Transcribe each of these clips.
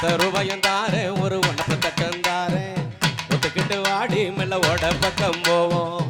பத்து ரூபாயும் தாரேன் ஒரு ஒன்னப்பு தட்டம் தாரேன் ஒத்துக்கிட்டு வாடி மெல்ல ஓட பக்கம் போவோம்.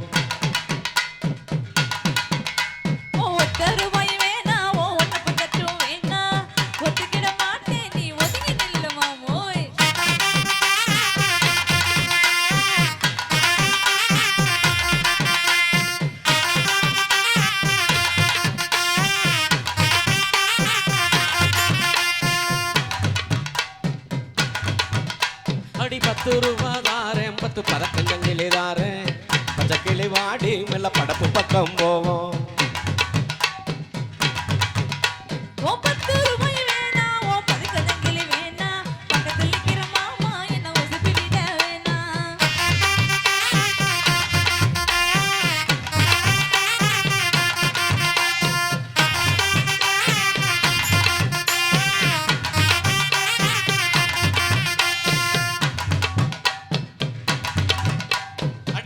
அடி பத்து ரூபா தாரேன் பத்து பறக்கஞ்சங்கிலி தாரேன் பச்சை கிளி வாடி மெல்ல படப்பு பக்கம் போவோம்.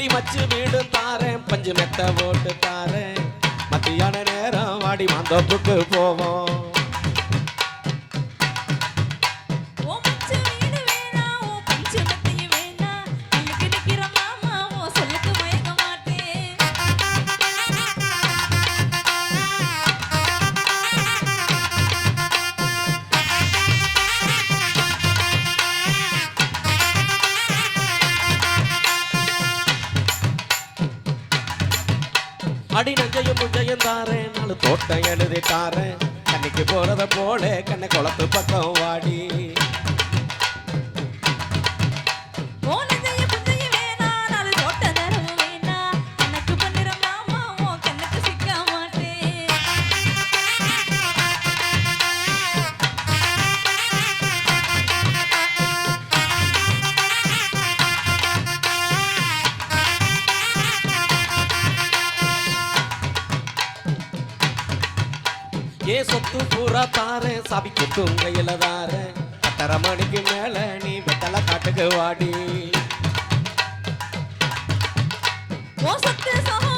அடி மச்சு வீடு தாரேன். பஞ்சு மெத்த ஓட்டு தாரேன். மத்தியான நேரம் வாடி மாந்தோப்புக்கு போவோம். அடி நஞ்சையும் முஞ்சையும் தாரேன். நாலு தோட்டம் எழுதி தாரேன் கண்ணிக்கு போறத போல கண்ணை குளத்து பக்கம் வாடி. ஏ சொத்து பூரா தாரு சாவி கொட்டும் கையில தாரு பத்தரை மணிக்கு மேல நீ வெத்தலை காட்டுக்கு வாடி. ஓ சொத்து சகம்.